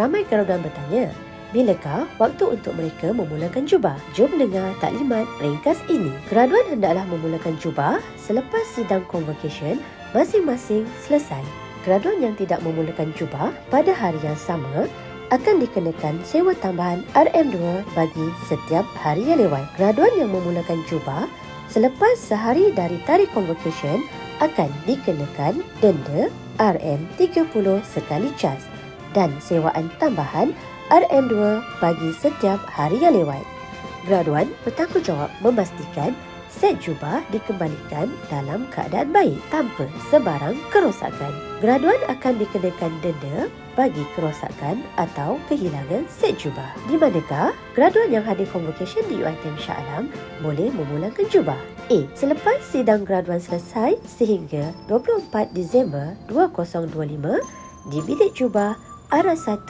Ramai graduan bertanya, bilakah waktu untuk mereka memulakan jubah? Jom dengar taklimat ringkas ini. Graduan hendaklah memulakan jubah selepas sidang convocation masing-masing selesai. Graduan yang tidak memulakan jubah pada hari yang sama akan dikenakan sewa tambahan RM2 bagi setiap hari yang lewat. Graduan yang memulakan jubah selepas sehari dari tarikh convocation akan dikenakan denda RM30 sekali cas dan sewaan tambahan RM2 bagi setiap hari yang lewat. Graduan bertanggungjawab memastikan set jubah dikembalikan dalam keadaan baik tanpa sebarang kerosakan. Graduan akan dikenakan denda bagi kerosakan atau kehilangan set jubah. Di manakah graduan yang hadir convocation di UiTM Shah Alam boleh memulakan jubah? A. Selepas sidang graduan selesai sehingga 24 Disember 2025 di bilik jubah arah 1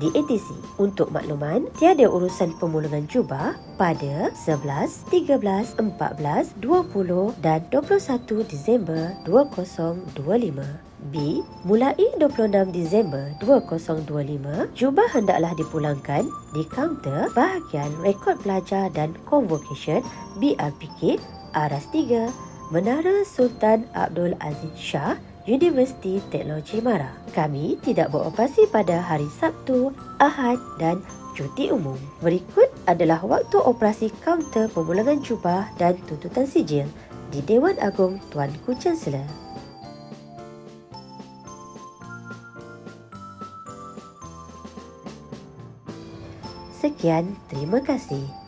di ATC. Untuk makluman, tiada urusan pemulangan jubah pada 11, 13, 14, 20 dan 21 Disember 2025. B. Mulai 26 Disember 2025, jubah hendaklah dipulangkan di kaunter bahagian rekod pelajar dan convocation BRPK Aras 3, Menara Sultan Abdul Aziz Shah Universiti Teknologi Mara. Kami tidak beroperasi pada hari Sabtu, Ahad dan cuti umum. Berikut adalah waktu operasi kaunter pemulangan jubah dan tuntutan sijil di Dewan Agong Tuanku Chancellor. Sekian, terima kasih.